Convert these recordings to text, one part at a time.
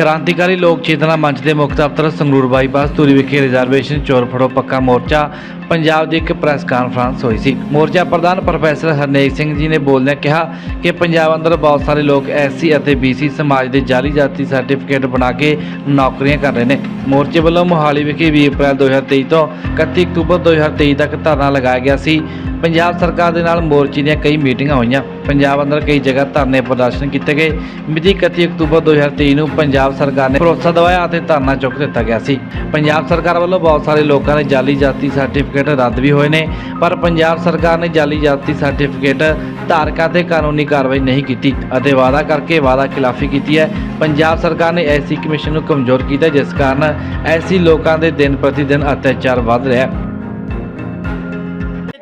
ਕ੍ਰਾਂਤੀਕਾਰੀ ਲੋਕ ਚੇਤਨਾ ਮੰਚ ਦੇ ਮੁੱਖ ਦਫ਼ਤਰ ਸੰਗਰੂਰ ਬਾਈਪਾਸ ਧੂਰੀ ਵਿਖੇ ਰਿਜ਼ਰਵੇਸ਼ਨ ਚੋਰ ਫੜੋ ਪੱਕਾ ਮੋਰਚਾ ਪੰਜਾਬ ਦੀ ਇੱਕ ਪ੍ਰੈਸ ਕਾਨਫਰੰਸ ਹੋਈ ਸੀ। ਮੋਰਚਾ ਪ੍ਰਧਾਨ ਪ੍ਰੋਫੈਸਰ ਹਰਨੇਕ ਸਿੰਘ ਜੀ ਨੇ ਬੋਲਦਿਆਂ ਕਿਹਾ ਕਿ ਪੰਜਾਬ ਅੰਦਰ ਬਹੁਤ ਸਾਰੇ ਲੋਕ ਐਸਸੀ ਅਤੇ ਬੀਸੀ ਸਮਾਜ ਦੇ ਜਾਲੀ ਜਾਤੀ ਸਰਟੀਫਿਕੇਟ ਬਣਾ ਕੇ ਨੌਕਰੀਆਂ ਕਰ ਰਹੇ ਨੇ। ਮੋਰਚੇ ਵੱਲੋਂ ਮੋਹਾਲੀ ਵਿਖੇ 20 ਅਪ੍ਰੈਲ 2023 ਤੋਂ 31 ਅਕਤੂਬਰ 2023 ਤੱਕ ਧਰਨਾ ਲਗਾਇਆ ਗਿਆ ਸੀ। ਪੰਜਾਬ ਸਰਕਾਰ ਦੇ ਨਾਲ ਮੋਰਚੇ ਦੀਆਂ ਕਈ ਮੀਟਿੰਗਾਂ ਹੋਈਆਂ। ਪੰਜਾਬ ਅੰਦਰ ਕਈ ਜਗ੍ਹਾ ਧਰਨੇ ਪ੍ਰਦਰਸ਼ਨ ਕੀਤੇ ਗਏ। ਮਿਤੀ 31 ਅਕਤੂਬਰ 2023 ਨੂੰ ਪੰਜਾਬ ਸਰਕਾਰ ਨੇ ਭਰੋਸਾ ਦਿਵਾਇਆ ਅਤੇ ਧਰਨਾ ਚੁੱਕ ਦਿੱਤਾ ਗਿਆ ਸੀ। ਪੰਜਾਬ ਸਰਕਾਰ ਵੱਲੋਂ ਬਹੁਤ ਸਾਰੇ ਲੋਕਾਂ ਦੇ ਜਾਲੀ ਜਾਤੀ ਸਰਟੀਫਿਕੇਟ ਰੱਦ ਵੀ ਹੋਏ ਨੇ ਪਰ ਪੰਜਾਬ ਸਰਕਾਰ ਨੇ ਜਾਲੀ ਜਾਤੀ ਸਰਟੀਫਿਕੇਟ ਧਾਰਕਾਂ ਤੇ ਕਾਨੂੰਨੀ ਕਾਰਵਾਈ ਨਹੀਂ ਕੀਤੀ ਅਤੇ ਵਾਅਦਾ ਕਰਕੇ ਵਾਅਦਾ ਖਿਲਾਫੀ ਕੀਤੀ ਹੈ। ਪੰਜਾਬ ਸਰਕਾਰ ਨੇ ਐਸੀ ਕਮਿਸ਼ਨ ਨੂੰ ਕਮਜ਼ੋਰ ਕੀਤਾ ਜਿਸ ਕਾਰਨ ਐਸੀ ਲੋਕਾਂ ਦੇ ਦਿਨ ਪ੍ਰਤੀ ਦਿਨ ਅਤਿਆਚਾਰ ਵੱਧ ਰਿਹਾ ਹੈ।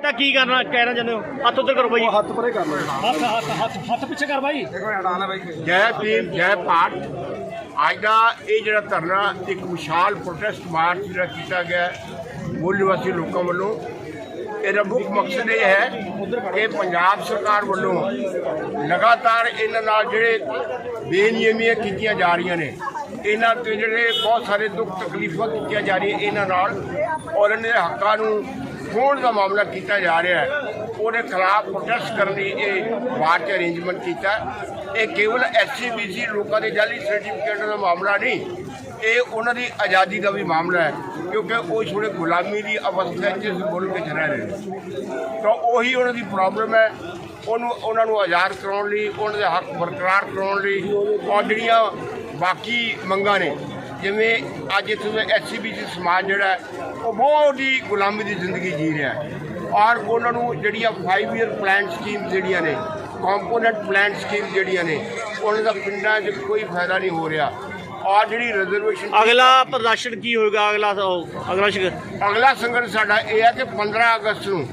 ਤਾਂ ਕੀ ਕਰਨਾ ਕਹਿਣਾ ਚਾਹੁੰਦੇ ਹੋ। ਹੱਥ ਉੱਧਰ ਕਰੋ ਬਾਈ। ਹੱਥ ਪਰੇ ਕਰ ਲਓ ਹੱਥ ਹੱਥ ਹੱਥ ਪਿੱਛੇ ਕਰ ਬਾਈ। ਜੈ ਭੀਮ ਜੈ ਭਾਰਤ। ਅੱਜ ਦਾ ਇਹ ਜਿਹੜਾ ਧਰਨਾ ਇੱਕ ਵਿਸ਼ਾਲ ਪ੍ਰੋਟੈਸਟ ਮਾਰਚ ਜਿਹੜਾ ਕੀਤਾ ਗਿਆ ਹੈ, ਮੂਲ ਨਿਵਾਸੀ ਲੋਕਾਂ ਵੱਲੋਂ। ਇਹਦਾ ਮੁੱਖ ਮਕਸਦ ਇਹ ਹੈ ਕਿ ਪੰਜਾਬ ਸਰਕਾਰ ਵੱਲੋਂ ਲਗਾਤਾਰ ਇਹਨਾਂ ਨਾਲ ਜਿਹੜੇ ਬੇਨਿਯਮੀਆਂ ਕੀਤੀਆਂ ਜਾ ਰਹੀਆਂ ਨੇ ਇਹਨਾਂ ਤੇ ਜਿਹੜੇ ਬਹੁਤ ਸਾਰੇ ਦੁੱਖ ਤਕਲੀਫਾਂ ਕੀਤੀਆਂ ਜਾ ਰਹੀਆਂ ਇਹਨਾਂ ਨਾਲ ਔਰ ਇਹਨਾਂ ਦੇ ਹੱਕਾਂ ਨੂੰ ਖੋਣ ਦਾ ਮਾਮਲਾ ਕੀਤਾ ਜਾ ਰਿਹਾ ਹੈ। ਉਹਦੇ ਖਿਲਾਫ ਪ੍ਰੋਟੈਸਟ ਕਰਨ ਲਈ ਇਹ ਮਾਰਚ ਅਰੇਂਜਮੈਂਟ ਕੀਤਾ। ਇਹ ਕੇਵਲ ਐਸਸੀ ਬੀਸੀ ਲੋਕਾਂ ਦੇ ਜਾਲੀ ਸਰਟੀਫਿਕੇਟ ਦਾ ਮਾਮਲਾ ਨਹੀਂ, ਇਹ ਉਹਨਾਂ ਦੀ ਆਜ਼ਾਦੀ ਦਾ ਵੀ ਮਾਮਲਾ ਹੈ, ਕਿਉਂਕਿ ਉਹ ਇਸ ਵੇਲੇ ਗੁਲਾਮੀ ਦੀ ਅਵਸਥਾ 'ਚ ਇਸ ਮੁਲਕ ਵਿੱਚ ਰਹਿ ਰਹੇ ਨੇ। ਤਾਂ ਉਹੀ ਉਹਨਾਂ ਦੀ ਪ੍ਰੋਬਲਮ ਹੈ, ਉਹਨੂੰ, ਉਹਨਾਂ ਨੂੰ ਆਜ਼ਾਦ ਕਰਾਉਣ ਲਈ, ਉਹਨਾਂ ਦੇ ਹੱਕ ਬਰਕਰਾਰ ਕਰਾਉਣ ਲਈ ਔਰ ਜਿਹੜੀਆਂ ਬਾਕੀ ਮੰਗਾਂ ਨੇ, ਜਿਵੇਂ ਅੱਜ ਇੱਥੇ ਦਾ ਐਸਸੀਬੀਸੀ ਸਮਾਜ ਜਿਹੜਾ ਉਹ ਬਹੁਤ ਹੀ ਗੁਲਾਮੀ ਦੀ ਜ਼ਿੰਦਗੀ ਜੀ ਰਿਹਾ ਹੈ। ਔਰ ਉਹਨਾਂ ਨੂੰ ਜਿਹੜੀਆਂ 5 ਇਅਰ ਪਲਾਨ ਸਕੀਮ ਜਿਹੜੀਆਂ ਨੇ ਕੰਪੋਨੈਂਟ ਪਲਾਨ ਸਕੀਮ ਜਿਹੜੀਆਂ ਨੇ ਉਹਨਾਂ ਦਾ ਪਿੰਡਾਂ 'ਚ ਕੋਈ ਫਾਇਦਾ ਨਹੀਂ ਹੋ ਰਿਹਾ। ਔਰ ਜਿਹੜੀ ਰਿਜ਼ਰਵੇਸ਼ਨ ਅਗਲਾ ਪ੍ਰਦਰਸ਼ਨ ਕੀ ਹੋਏਗਾ? ਅਗਲਾ ਅਗਲਾ ਅਗਲਾ ਸੰਗਠਨ ਸਾਡਾ ਇਹ ਹੈ ਕਿ 15 ਅਗਸਤ ਨੂੰ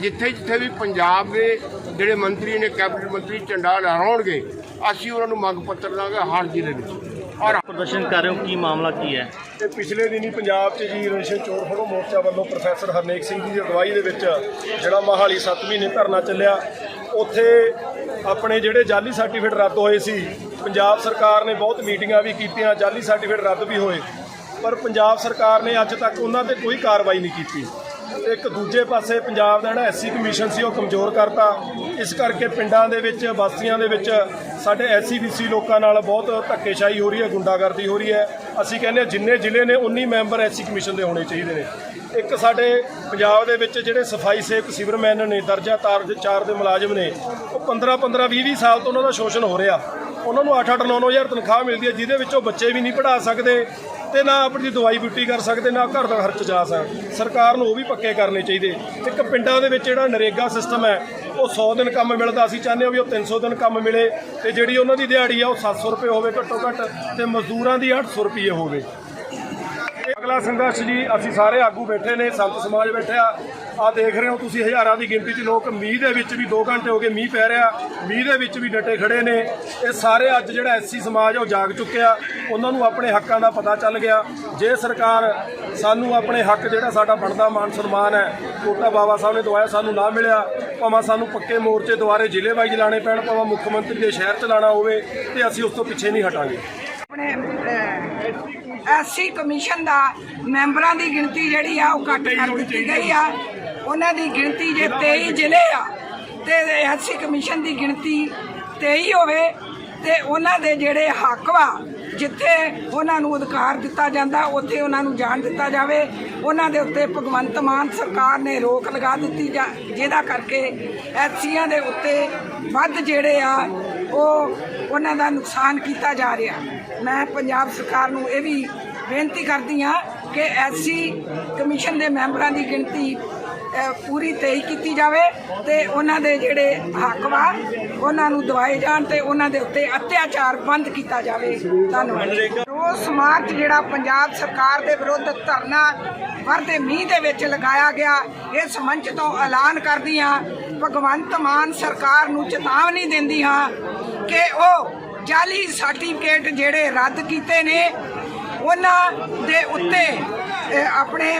ਜਿੱਥੇ ਜਿੱਥੇ ਵੀ ਪੰਜਾਬ ਦੇ ਜਿਹੜੇ ਮੰਤਰੀ ਨੇ ਕੈਬਨਿਟ ਮੰਤਰੀ ਝੰਡਾ ਲਹਿਰਾਉਣਗੇ ਅਸੀਂ ਉਹਨਾਂ ਨੂੰ ਮੰਗ ਪੱਤਰ ਦਾਂਗੇ ਹਰ ਜ਼ਿਲ੍ਹੇ ਵਿੱਚ। ਔਰ ਪ੍ਰਦਰਸ਼ਨ ਕਰ ਰਹੇ ਹੋ, ਕੀ ਮਾਮਲਾ ਕੀ ਹੈ? ਇਹ ਪਿਛਲੇ ਦਿਨੀ ਪੰਜਾਬ 'ਚ ਜੀ ਰੇਸ਼ਨ ਚੋਰ ਫੜੋ ਮੋਰਚਾ ਵੱਲੋਂ ਪ੍ਰੋਫੈਸਰ ਹਰਨੇਕ ਸਿੰਘ ਜੀ ਦੀ ਅਗਵਾਈ ਦੇ ਵਿੱਚ ਜਿਹੜਾ ਮਹਾਲੀ 7 ਮਹੀਨੇ ਧਰਨਾ ਚੱਲਿਆ, ਉੱਥੇ ਆਪਣੇ ਜਿਹੜੇ ਜਾਲੀ ਸਰਟੀਫਿਕੇਟ ਰੱਦ ਹੋਏ ਸੀ, ਪੰਜਾਬ ਸਰਕਾਰ ਨੇ ਬਹੁਤ ਮੀਟਿੰਗਾਂ ਵੀ ਕੀਤੀਆਂ, ਜਾਲੀ ਸਰਟੀਫਿਕੇਟ ਰੱਦ ਵੀ ਹੋਏ, ਪਰ ਪੰਜਾਬ ਸਰਕਾਰ ਨੇ ਅੱਜ ਤੱਕ ਉਹਨਾਂ ਤੇ ਕੋਈ ਕਾਰਵਾਈ ਨਹੀਂ ਕੀਤੀ। ਇੱਕ ਦੂਜੇ ਪਾਸੇ ਪੰਜਾਬ ਦਾ ਜਿਹੜਾ ਐਸਸੀ ਕਮਿਸ਼ਨ ਸੀ ਉਹ ਕਮਜ਼ੋਰ ਕਰਤਾ। ਇਸ ਕਰਕੇ ਪਿੰਡਾਂ ਦੇ ਵਿੱਚ, ਵਾਸੀਆਂ ਦੇ ਵਿੱਚ ਸਾਡੇ ਐਸਸੀ ਬੀਸੀ ਲੋਕਾਂ ਨਾਲ ਬਹੁਤ ਧੱਕੇਸ਼ਾਹੀ ਹੋ ਰਹੀ ਹੈ, ਗੁੰਡਾਗਰਦੀ ਹੋ ਰਹੀ ਹੈ। ਅਸੀਂ ਕਹਿੰਦੇ ਹਾਂ ਜਿੰਨੇ ਜ਼ਿਲ੍ਹੇ ਨੇ, ਉਨੀ ਮੈਂਬਰ ਐਸਸੀ ਕਮਿਸ਼ਨ ਦੇ ਹੋਣੇ ਚਾਹੀਦੇ ਨੇ। ਇੱਕ ਸਾਡੇ ਪੰਜਾਬ ਦੇ ਵਿੱਚ ਜਿਹੜੇ ਸਫ਼ਾਈ ਸੇਵਕ, ਸਿਵਰਮੈਨ ਨੇ, ਦਰਜਾ ਤਾਰ ਦੇ ਚਾਰ ਦੇ ਮੁਲਾਜ਼ਮ ਨੇ, ਉਹ 15 15 20 20 ਸਾਲ ਤੋਂ ਉਹਨਾਂ ਦਾ ਸ਼ੋਸ਼ਣ ਹੋ ਰਿਹਾ। ਉਹਨਾਂ ਨੂੰ 8 8 9 9000 ਤਨਖਾਹ ਮਿਲਦੀ ਹੈ, ਜਿਹਦੇ ਵਿੱਚ ਉਹ ਬੱਚੇ ਵੀ ਨਹੀਂ ਪੜ੍ਹਾ ਸਕਦੇ। ਤੇ ਨਾ ਆਪਣੀ ਦਵਾਈ ਬੂਟੀ ਕਰ ਸਕਦੇ, ਨਾ ਘਰ ਦਾ ਖਰਚ ਜਾ ਸਕਦੇ। ਸਰਕਾਰ ਨੂੰ ਉਹ ਵੀ ਪੱਕੇ ਕਰਨੇ ਚਾਹੀਦੇ। ਇੱਕ ਪਿੰਡਾਂ ਦੇ ਵਿੱਚ ਜਿਹੜਾ ਨਰੇਗਾ ਸਿਸਟਮ ਹੈ, ਉਹ 100 ਦਿਨ ਕੰਮ ਮਿਲਦਾ। ਅਸੀਂ ਚਾਹੁੰਦੇ ਹਾਂ ਵੀ ਉਹ 300 ਦਿਨ ਕੰਮ ਮਿਲੇ ਤੇ ਜਿਹੜੀ ਉਹਨਾਂ ਦੀ ਦਿਹਾੜੀ ਆ, ਉਹ 700 ਰੁਪਏ ਹੋਵੇ ਘੱਟੋ ਘੱਟ ਤੇ ਮਜ਼ਦੂਰਾਂ ਦੀ 800 ਰੁਪਏ ਹੋਵੇ। ਅਗਲਾ ਸੰਘਰਸ਼ ਜੀ, ਅਸੀਂ ਸਾਰੇ ਆਗੂ ਬੈਠੇ ਨੇ, ਸੰਤ ਸਮਾਜ ਬੈਠਿਆ। ਆ ਦੇਖ ਰਹੇ ਹੋ ਤੁਸੀਂ ਹਜ਼ਾਰਾਂ ਦੀ ਗਿਣਤੀ 'ਚ ਲੋਕ, ਮੀਂਹ ਦੇ ਵਿੱਚ ਵੀ 2 ਘੰਟੇ ਹੋ ਗਏ ਮੀਂਹ ਪੈ ਰਿਹਾ, ਮੀਂਹ ਦੇ ਵਿੱਚ ਵੀ ਡਟੇ ਖੜੇ ਨੇ। ਇਹ ਸਾਰੇ ਅੱਜ ਜਿਹੜਾ ਐਸਸੀ ਸਮਾਜ ਆ, ਉਹ ਜਾਗ ਚੁੱਕਿਆ ਉਹਨਾਂ ਨੂੰ ਆਪਣੇ ਹੱਕਾਂ ਦਾ ਪਤਾ ਚੱਲ ਗਿਆ। ਜੇ ਸਰਕਾਰ ਸਾਨੂੰ ਆਪਣੇ ਹੱਕ ਜਿਹੜਾ ਸਾਡਾ ਬਣਦਾ ਮਾਨ ਸਨਮਾਨ ਹੈ, ਕੋਟਾ ਬਾਬਾ ਸਾਹਿਬ ਨੇ ਦਵਾਇਆ, ਸਾਨੂੰ ਨਾ ਮਿਲਿਆ, ਭਾਵੇਂ ਸਾਨੂੰ ਪੱਕੇ ਮੋਰਚੇ ਦੁਆਰੇ ਜ਼ਿਲ੍ਹੇ ਵਾਈਜ਼ ਲਾਣੇ ਪੈਣ, ਭਾਵੇਂ ਮੁੱਖ ਮੰਤਰੀ ਦੇ ਸ਼ਹਿਰ 'ਚ ਲਾਣਾ ਹੋਵੇ, ਤੇ ਅਸੀਂ ਉਸ ਤੋਂ ਪਿੱਛੇ ਨਹੀਂ ਹਟਾਂਗੇ। ਆਪਣੇ ਐਸਸੀ ਕਮਿਸ਼ਨ ਦਾ ਮੈਂਬਰਾਂ ਦੀ ਗਿਣਤੀ ਜਿਹੜੀ ਆ ਉਹ ਘੱਟ ਕਰ ਦਿੱਤੀ ਗਈ ਆ। ਉਹਨਾਂ ਦੀ ਗਿਣਤੀ ਜੇ 23 ਜ਼ਿਲ੍ਹੇ ਆ, ਤੇ ਐਸਸੀ ਕਮਿਸ਼ਨ ਦੀ ਗਿਣਤੀ 23 ਹੋਵੇ, ਤੇ ਉਹਨਾਂ ਦੇ ਜਿਹੜੇ ਹੱਕ ਵਾ, ਜਿੱਥੇ ਉਹਨਾਂ ਨੂੰ ਅਧਿਕਾਰ ਦਿੱਤਾ ਜਾਂਦਾ, ਉੱਥੇ ਉਹਨਾਂ ਨੂੰ ਜਾਣ ਦਿੱਤਾ ਜਾਵੇ। ਉਹਨਾਂ ਦੇ ਉੱਤੇ ਭਗਵੰਤ ਮਾਨ ਸਰਕਾਰ ਨੇ ਰੋਕ ਲਗਾ ਦਿੱਤੀ ਜਾ, ਜਿਹਦਾ ਕਰਕੇ ਐਸਸੀਆਂ ਦੇ ਉੱਤੇ ਵੱਧ ਜਿਹੜੇ ਆ ਉਹ ਉਹਨਾਂ ਦਾ ਨੁਕਸਾਨ ਕੀਤਾ ਜਾ ਰਿਹਾ। ਮੈਂ ਪੰਜਾਬ ਸਰਕਾਰ ਨੂੰ ਇਹ ਵੀ ਬੇਨਤੀ ਕਰਦੀ ਹਾਂ ਕਿ ਐਸੀ ਕਮਿਸ਼ਨ ਦੇ ਮੈਂਬਰਾਂ ਦੀ ਗਿਣਤੀ ਪੂਰੀ ਤੇਈ ਕੀਤੀ ਜਾਵੇ ਤੇ ਉਹਨਾਂ ਦੇ ਜਿਹੜੇ ਹੱਕ ਵਾ, ਉਹਨਾਂ ਨੂੰ ਦਵਾਏ ਜਾਣ ਤੇ ਉਹਨਾਂ ਦੇ ਉੱਤੇ ਅਤਿਆਚਾਰ ਬੰਦ ਕੀਤਾ ਜਾਵੇ। ਧੰਨਵਾਦ। ਰੋਜ਼ ਸਮਾਜ ਜਿਹੜਾ ਪੰਜਾਬ ਸਰਕਾਰ ਦੇ ਵਿਰੁੱਧ ਧਰਨਾ ਵਰਦੇ ਮੀਂਹ ਦੇ ਵਿੱਚ ਲਗਾਇਆ ਗਿਆ, ਇਸ ਮੰਚ ਤੋਂ ਐਲਾਨ ਕਰਦੀ ਹਾਂ ਭਗਵੰਤ ਮਾਨ ਸਰਕਾਰ ਨੂੰ ਚੇਤਾਵਨੀ ਦਿੰਦੀ ਹਾਂ ਕਿ ਉਹ ਜਾਲੀ ਸਰਟੀਫਿਕੇਟ ਜਿਹੜੇ ਰੱਦ ਕੀਤੇ ਨੇ, ਉਹਨਾਂ ਦੇ ਉੱਤੇ ਆਪਣੇ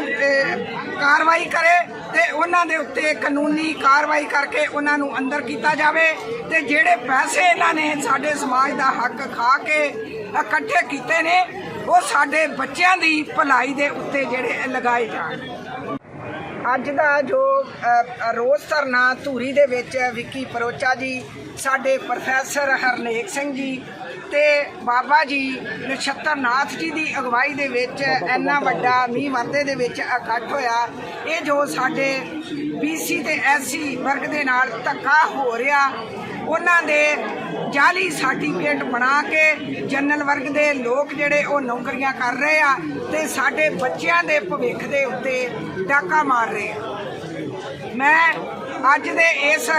ਕਾਰਵਾਈ ਕਰੇ ਤੇ ਉਹਨਾਂ ਦੇ ਉੱਤੇ ਕਾਨੂੰਨੀ ਕਾਰਵਾਈ ਕਰਕੇ ਉਹਨਾਂ ਨੂੰ ਅੰਦਰ ਕੀਤਾ ਜਾਵੇ ਤੇ ਜਿਹੜੇ ਪੈਸੇ ਇਹਨਾਂ ਨੇ ਸਾਡੇ ਸਮਾਜ ਦਾ ਹੱਕ ਖਾ ਕੇ ਇਕੱਠੇ ਕੀਤੇ ਨੇ, ਉਹ ਸਾਡੇ ਬੱਚਿਆਂ ਦੀ ਭਲਾਈ ਦੇ ਉੱਤੇ ਜਿਹੜੇ ਲਗਾਏ ਜਾਣ। ਅੱਜ ਦਾ ਜੋ ਅ, ਰੋਜ਼ ਧਰਨਾ ਧੂਰੀ ਦੇ ਵਿੱਚ ਵਿੱਕੀ ਪਰੋਚਾ ਜੀ ਸਾਡੇ ਪ੍ਰੋਫੈਸਰ ਹਰਨੇਕ ਸਿੰਘ ਜੀ ਤੇ ਬਾਬਾ ਜੀ ਨਛੱਤਰਨਾਥ ਜੀ ਦੀ ਅਗਵਾਈ ਦੇ ਵਿੱਚ ਇੰਨਾ ਵੱਡਾ ਮੀਂਹ ਵਰਦੇ ਦੇ ਵਿੱਚ ਇਕੱਠ ਹੋਇਆ। ਇਹ ਜੋ ਸਾਡੇ ਬੀਸੀ ਤੇ ਐਸਸੀ ਵਰਗ ਦੇ ਨਾਲ ਧੱਕਾ ਹੋ ਰਿਹਾ ਉਹਨਾਂ ਦੇ ਜਾਲੀ ਸਰਟੀਫਿਕੇਟ ਬਣਾ ਕੇ ਜਨਰਲ ਵਰਗ ਦੇ ਲੋਕ ਜਿਹੜੇ ਉਹ ਨੌਕਰੀਆਂ ਕਰ ਰਹੇ ਆ ਤੇ ਸਾਡੇ ਬੱਚਿਆਂ ਦੇ ਭਵਿੱਖ ਦੇ ਉੱਤੇ ਡਾਕਾ ਮਾਰ ਰਹੇ ਆ। ਮੈਂ ਅੱਜ ਦੇ ਇਸ